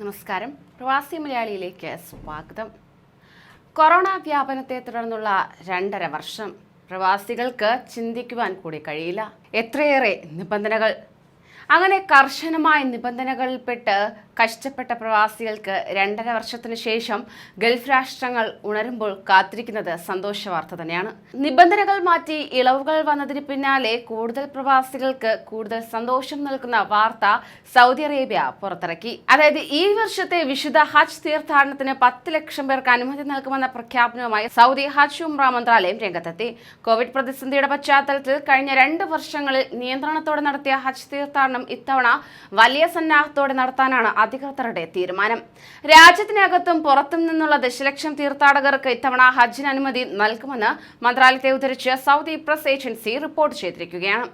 നമസ്കാരം. പ്രവാസി മലയാളിയിലേക്ക് സ്വാഗതം. കൊറോണ വ്യാപനത്തെ തുടർന്നുള്ള രണ്ടര വർഷം പ്രവാസികൾക്ക് ചിന്തിക്കുവാൻ കൂടി കഴിയില്ല. എത്രയേറെ നിബന്ധനകൾ. അങ്ങനെ കർശനമായ നിബന്ധനകളിൽപ്പെട്ട് കഷ്ടപ്പെട്ട പ്രവാസികൾക്ക് രണ്ടര വർഷത്തിന് ശേഷം ഗൾഫ് രാഷ്ട്രങ്ങൾ ഉണരുമ്പോൾ കാത്തിരിക്കുന്നത് സന്തോഷ വാർത്ത തന്നെയാണ്. നിബന്ധനകൾ മാറ്റി ഇളവുകൾ വന്നതിന് പിന്നാലെ കൂടുതൽ പ്രവാസികൾക്ക് കൂടുതൽ സന്തോഷം നൽകുന്ന വാർത്ത സൗദി അറേബ്യ പുറത്തിറക്കി. അതായത് ഈ വർഷത്തെ വിശുദ്ധ ഹജ്ജ് തീർത്ഥാടനത്തിന് പത്ത് ലക്ഷം പേർക്ക് അനുമതി നൽകുമെന്ന പ്രഖ്യാപനവുമായി സൗദി ഹജ്ജ് ഉംറ മന്ത്രാലയം രംഗത്തെത്തി. കോവിഡ് പ്രതിസന്ധിയുടെ പശ്ചാത്തലത്തിൽ കഴിഞ്ഞ രണ്ട് വർഷങ്ങളിൽ നിയന്ത്രണത്തോടെ നടത്തിയ ഹജ്ജ് തീർത്ഥാടനം ഇത്തവണ വലിയ സന്നാഹത്തോടെ നടത്താനാണ് അധികൃതരുടെ തീരുമാനം. രാജ്യത്തിനകത്തും പുറത്തും നിന്നുള്ള ദശലക്ഷം തീർത്ഥാടകർക്ക് ഇത്തവണ ഹജ്ജിന് അനുമതി നൽകുമെന്ന് മന്ത്രാലയത്തെ ഉദ്ധരിച്ച് സൗദി പ്രസ് ഏജൻസി റിപ്പോർട്ട് ചെയ്തിരിക്കുകയാണ്.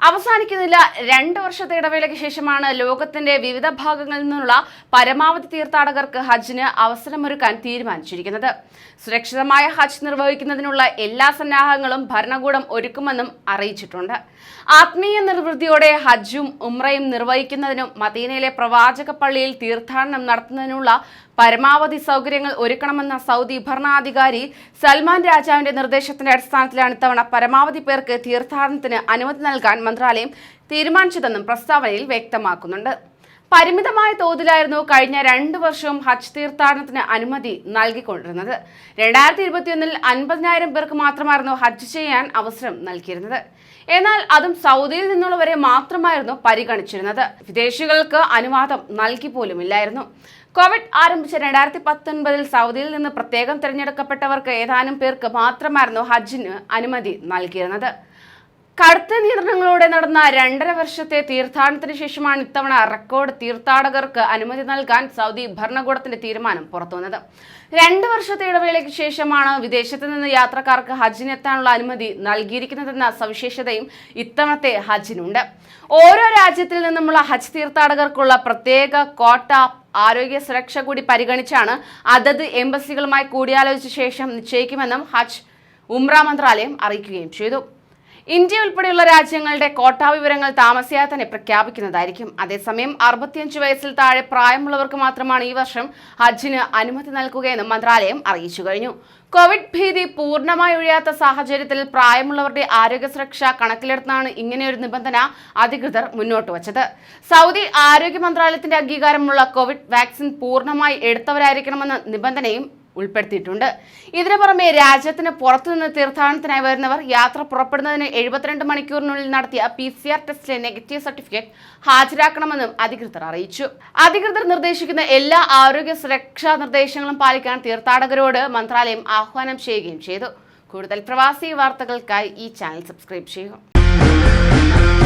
അവസാനിക്കുന്നില്ല. രണ്ട് വർഷത്തെ ഇടവേളയ്ക്ക് ശേഷമാണ് ലോകത്തിന്റെ വിവിധ ഭാഗങ്ങളിൽ നിന്നുള്ള പരമാവധി തീർത്ഥാടകർക്ക് ഹജ്ജിന് അവസരമൊരുക്കാൻ തീരുമാനിച്ചിരിക്കുന്നത്. സുരക്ഷിതമായ ഹജ്ജ് നിർവഹിക്കുന്നതിനുള്ള എല്ലാ സന്നാഹങ്ങളും ഭരണകൂടം ഒരുക്കുമെന്നും അറിയിച്ചിട്ടുണ്ട്. ആത്മീയ നിർവൃത്തിയോടെ ഹജ്ജും ഉമ്രയും നിർവഹിക്കുന്നതിനും മദീനയിലെ പ്രവാചക പള്ളിയിൽ തീർത്ഥാടനം നടത്തുന്നതിനുള്ള പരമാവധി സൗകര്യങ്ങൾ ഒരുക്കണമെന്ന സൗദി ഭരണാധികാരി സൽമാൻ രാജാവിന്റെ നിർദ്ദേശത്തിന്റെ അടിസ്ഥാനത്തിലാണ് ഇത്തവണ പരമാവധി പേർക്ക് തീർത്ഥാടനത്തിന് അനുമതി നൽകാൻ മന്ത്രാലയം തീരുമാനിച്ചതെന്നും പ്രസ്താവനയിൽ വ്യക്തമാക്കുന്നുണ്ട്. പരിമിതമായ തോതിലായിരുന്നു കഴിഞ്ഞ രണ്ടു വർഷവും ഹജ്ജ് തീർത്ഥാടനത്തിന് അനുമതി നൽകിക്കൊണ്ടിരുന്നത്. രണ്ടായിരത്തി ഇരുപത്തിയൊന്നിൽ അൻപതിനായിരം പേർക്ക് മാത്രമായിരുന്നു ഹജ്ജ് ചെയ്യാൻ അവസരം നൽകിയിരുന്നത്. എന്നാൽ അതും സൗദിയിൽ നിന്നുള്ളവരെ മാത്രമായിരുന്നു പരിഗണിച്ചിരുന്നത്. വിദേശികൾക്ക് അനുവാദം നൽകി പോലുമില്ലായിരുന്നു കോവിഡ് ആരംഭിച്ച രണ്ടായിരത്തി പത്തൊൻപതിൽ സൗദിയിൽ നിന്ന് പ്രത്യേകം തിരഞ്ഞെടുക്കപ്പെട്ടവർക്ക് ഏതാനും പേർക്ക് മാത്രമായിരുന്നു ഹജ്ജിന് അനുമതി നൽകിയിരുന്നത്. കടുത്ത നിയന്ത്രണങ്ങളോടെ നടന്ന രണ്ടര വർഷത്തെ തീർത്ഥാടനത്തിന് ശേഷമാണ് ഇത്തവണ റെക്കോർഡ് തീർത്ഥാടകർക്ക് അനുമതി നൽകാൻ സൗദി ഭരണകൂടത്തിന്റെ തീരുമാനം പുറത്തുവന്നത്. രണ്ട് വർഷത്തെ ഇടവേളയ്ക്ക് ശേഷമാണ് വിദേശത്ത് നിന്ന് യാത്രക്കാർക്ക് ഹജ്ജിനെത്താനുള്ള അനുമതി നൽകിയിരിക്കുന്നതെന്ന സവിശേഷതയും ഇത്തവണത്തെ ഹജ്ജിനുണ്ട്. ഓരോ രാജ്യത്തിൽ നിന്നുമുള്ള ഹജ്ജ് തീർത്ഥാടകർക്കുള്ള പ്രത്യേക കോട്ട ആരോഗ്യ സുരക്ഷ കൂടി പരിഗണിച്ചാണ് അതത് എംബസികളുമായി കൂടിയാലോചിച്ച ശേഷം നിശ്ചയിക്കുമെന്നും ഹജ്ജ് ഉംറ മന്ത്രാലയം അറിയിക്കുകയും ചെയ്തു. ഇന്ത്യ ഉൾപ്പെടെയുള്ള രാജ്യങ്ങളുടെ കോട്ടാ വിവരങ്ങൾ താമസിയാതെ തന്നെ പ്രഖ്യാപിക്കുന്നതായിരിക്കും. അതേസമയം അറുപത്തിയഞ്ച് വയസ്സിൽ താഴെ പ്രായമുള്ളവർക്ക് മാത്രമാണ് ഈ വർഷം ഹജ്ജിന് അനുമതി നൽകുകയെന്ന് മന്ത്രാലയം അറിയിച്ചു കഴിഞ്ഞു. കോവിഡ് ഭീതി പൂർണമായി ഒഴിയാത്ത സാഹചര്യത്തിൽ പ്രായമുള്ളവരുടെ ആരോഗ്യ സുരക്ഷ കണക്കിലെടുത്താണ് ഇങ്ങനെയൊരു നിബന്ധന അധികൃതർ മുന്നോട്ട് വച്ചത്. സൗദി ആരോഗ്യ മന്ത്രാലയത്തിന്റെ അംഗീകാരമുള്ള കോവിഡ് വാക്സിൻ പൂർണമായി എടുത്തവരായിരിക്കണമെന്ന നിബന്ധനയും ഉൾപ്പെടുത്തിയിട്ടുണ്ട്. ഇതിനു പുറമെ രാജ്യത്തിന് പുറത്തുനിന്ന് തീർത്ഥാടനത്തിനായി വരുന്നവർ യാത്ര പുറപ്പെടുന്നതിന് എഴുപത്തിരണ്ട് മണിക്കൂറിനുള്ളിൽ നടത്തിയ പി സി ആർ ടെസ്റ്റിലെ നെഗറ്റീവ് സർട്ടിഫിക്കറ്റ് ഹാജരാക്കണമെന്നും അധികൃതർ അറിയിച്ചു. അധികൃതർ നിർദ്ദേശിക്കുന്ന എല്ലാ ആരോഗ്യ സുരക്ഷാ നിർദ്ദേശങ്ങളും പാലിക്കാൻ തീർത്ഥാടകരോട് മന്ത്രാലയം ആഹ്വാനം ചെയ്യുകയും ചെയ്തു. കൂടുതൽ പ്രവാസി വാർത്തകൾക്കായി ഈ ചാനൽ സബ്സ്ക്രൈബ് ചെയ്യുക.